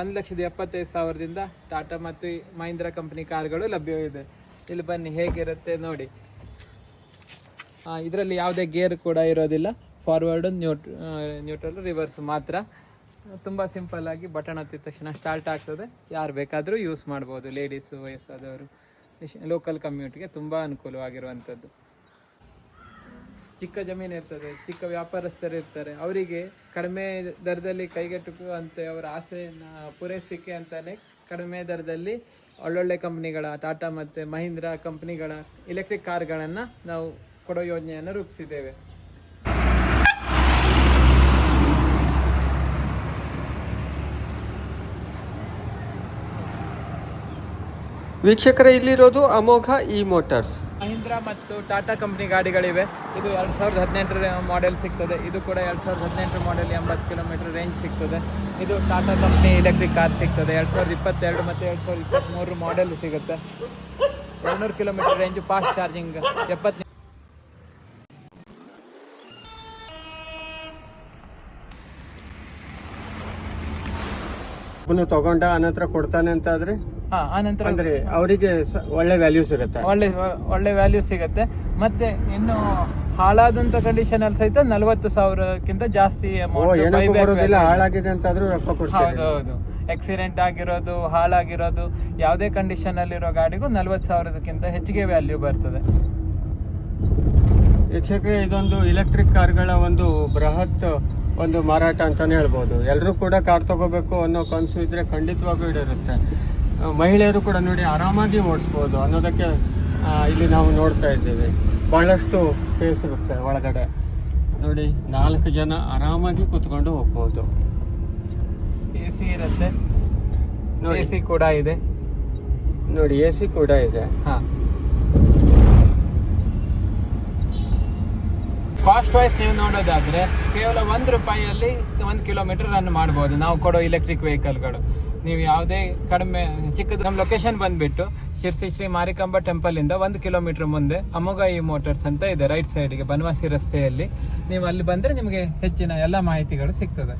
ಒಂದು ಲಕ್ಷದ ಎಪ್ಪತ್ತೈದು ಸಾವಿರದಿಂದ ಟಾಟಾ ಮತ್ತು ಮಹೀಂದ್ರಾ ಕಂಪನಿ ಕಾರ್ಗಳು ಲಭ್ಯವಿದೆ. ಇಲ್ಲಿ ಬನ್ನಿ, ಹೇಗಿರುತ್ತೆ ನೋಡಿ. ಇದರಲ್ಲಿ ಯಾವುದೇ ಗೇರ್ ಕೂಡ ಇರೋದಿಲ್ಲ. ಫಾರ್ವರ್ಡ್ ನ್ಯೂಟ್ ನ್ಯೂಟ್ರಲ್ ರಿವರ್ಸ್ ಮಾತ್ರ. ತುಂಬ ಸಿಂಪಲ್ ಆಗಿ ಬಟನ್ ಹತ್ತಿದ ತಕ್ಷಣ ಸ್ಟಾರ್ಟ್ ಆಗ್ತದೆ. ಯಾರು ಬೇಕಾದರೂ ಯೂಸ್ ಮಾಡ್ಬೋದು ಲೇಡೀಸು ವಯಸ್ಸಾದವರು. ಲೋಕಲ್ ಕಮ್ಯುನಿಟಿಗೆ ತುಂಬ ಅನುಕೂಲವಾಗಿರುವಂಥದ್ದು ಚಿಕ್ಕ ಜಮೀನು ಇರ್ತದೆ, ಚಿಕ್ಕ ವ್ಯಾಪಾರಸ್ಥರು ಇರ್ತಾರೆ. ಅವರಿಗೆ ಕಡಿಮೆ ದರದಲ್ಲಿ ಕೈಗೆಟುಕುವಂತೆ ಅವರ ಆಸೆಯನ್ನು ಪೂರೈಸಲಿಕ್ಕೆ ಅಂತಲೇ ಕಡಿಮೆ ದರದಲ್ಲಿ ಒಳ್ಳೊಳ್ಳೆ ಕಂಪ್ನಿಗಳ, ಟಾಟಾ ಮತ್ತು ಮಹೀಂದ್ರಾ ಕಂಪ್ನಿಗಳ ಎಲೆಕ್ಟ್ರಿಕ್ ಕಾರ್ಗಳನ್ನು ನಾವು ಕೊಡೋ ಯೋಜನೆಯನ್ನು ರೂಪಿಸಿದ್ದೇವೆ. ವೀಕ್ಷಕರ, ಇಲ್ಲಿರೋದು ಅಮೋಘ ಇ ಮೋಟಾರ್ಸ್ ಮಹೀಂದ್ರ ಮತ್ತು ಟಾಟಾ ಕಂಪ್ನಿ ಗಾಡಿಗಳಿವೆ. ಇದು ಎರಡು ಸಾವಿರದ ಹದಿನೆಂಟರ ಮಾಡೆಲ್ ಸಿಗ್ತದೆ. ಇದು ಕೂಡ ಎರಡು ಸಾವಿರದ ಹದಿನೆಂಟರ ಮಾಡೆಲ್ ಎಂಬತ್ತು ಕಿಲೋಮೀಟರ್ ರೇಂಜ್ ಸಿಗ್ತದೆ. ಇದು ಟಾಟಾ ಕಂಪ್ನಿ ಎಲೆಕ್ಟ್ರಿಕ್ ಕಾರ್ ಸಿಗ್ತದೆ. ಎರಡು ಸಾವಿರದ ಇಪ್ಪತ್ತೆರಡು ಮತ್ತು ಎರಡು ಸಾವಿರದ ಇಪ್ಪತ್ತ್ಮೂರು ಮಾಡೆಲ್ ಸಿಗುತ್ತೆ. ಎರಡುನೂರು ಕಿಲೋಮೀಟರ್ ರೇಂಜ್ ಫಾಸ್ಟ್ ಚಾರ್ಜಿಂಗ್ ಎಪ್ಪತ್ತು ತಗೊಂಡ ಅನಂತರ ಕೊಡ್ತಾನೆ ಅಂತ ಆದ್ರೆ? ಹಾಂ ಆನಂತರ ಅಂದ್ರೆ ಅವರಿಗೆ ಒಳ್ಳೆ ವ್ಯಾಲ್ಯೂ ಸಿಗುತ್ತೆ. ಒಳ್ಳೆ ಒಳ್ಳೆ ವ್ಯಾಲ್ಯೂ ಸಿಗುತ್ತೆ. ಮತ್ತೆ ಇನ್ನು ಹಾಳಾದಂತ ಕಂಡೀಷನ್ ಅಲ್ಲಿ ಸಹಿತ ನಲವತ್ತು ಸಾವಿರಕ್ಕಿಂತ ಜಾಸ್ತಿ ಹಾಳಾಗಿದೆ ಅಂತಾದ್ರೂ ರೊಕ್ಕ ಕೊಡ್ತಾರೆ. ಹೌದು ಆಕ್ಸಿಡೆಂಟ್ ಆಗಿರೋದು ಹಾಳಾಗಿರೋದು ಯಾವುದೇ ಕಂಡೀಷನ್ ಅಲ್ಲಿರೋ ಗಾಡಿಗೂ ನಲ್ವತ್ತು ಸಾವಿರದಕ್ಕಿಂತ ಹೆಚ್ಚಿಗೆ ವ್ಯಾಲ್ಯೂ ಬರ್ತದೆ. ವೀಕ್ಷಕರೇ ಇದೊಂದು ಎಲೆಕ್ಟ್ರಿಕ್ ಕಾರ್ಗಳ ಒಂದು ಬೃಹತ್ ಒಂದು ಮಾರಾಟ ಅಂತಾನೆ ಹೇಳ್ಬೋದು. ಎಲ್ಲರೂ ಕೂಡ ಕಾರ್ ತಗೋಬೇಕು ಅನ್ನೋ ಕನಸು ಇದ್ರೆ ಖಂಡಿತವಾಗೂ ಇಡಿರುತ್ತೆ ಆ, ಮಹಿಳೆಯರು ಕೂಡ ನೋಡಿ ಆರಾಮಾಗಿ ಓಡಿಸ್ಬೋದು ಅನ್ನೋದಕ್ಕೆ ಇಲ್ಲಿ ನಾವು ನೋಡ್ತಾ ಇದ್ದೇವೆ. ಬಹಳಷ್ಟು ಸ್ಪೇಸ್ ಇರುತ್ತೆ ಒಳಗಡೆ. ನೋಡಿ ನಾಲ್ಕು ಜನ ಆರಾಮಾಗಿ ಕುತ್ಕೊಂಡು ಹೋಗ್ಬೋದು. ಎ ಸಿ ಇರುತ್ತೆ. ನೋಡಿ. ಎ ಸಿ ಕೂಡ ಇದೆ. ನೋಡಿ ಎ ಸಿ ಕೂಡ ಇದೆ. ಹಾಂ. ಕಾಸ್ಟ್ ವೈಸ್ ನೀವು ನೋಡೋದಾದ್ರೆ ಕೇವಲ ಒಂದು ರೂಪಾಯಿಯಲ್ಲಿ ಒಂದು ಕಿಲೋಮೀಟರ್ ರನ್ ಮಾಡ್ಬೋದು. ನಾವು ಕೊಡೋ ಇಲೆಕ್ಟ್ರಿಕ್ ವೆಹಿಕಲ್ಗಳು ನೀವು ಯಾವುದೇ ಕಡಿಮೆ, ಚಿಕ್ಕದು, ನಮ್ಮ ಲೊಕೇಶನ್ ಬಂದ್ಬಿಟ್ಟು ಶಿರ್ಸಿ ಶ್ರೀ ಮಾರಿಕಾಂಬ ಟೆಂಪಲ್ ಇಂದ ಒಂದು ಕಿಲೋಮೀಟರ್ ಮುಂದೆ ಅಮೋಗಾಯಿ ಮೋಟರ್ಸ್ ಅಂತ ಇದೆ ರೈಟ್ ಸೈಡ್ಗೆ ಬನವಾಸಿ ರಸ್ತೆಯಲ್ಲಿ. ನೀವು ಅಲ್ಲಿ ಬಂದರೆ ನಿಮಗೆ ಹೆಚ್ಚಿನ ಎಲ್ಲ ಮಾಹಿತಿಗಳು ಸಿಗ್ತದೆ.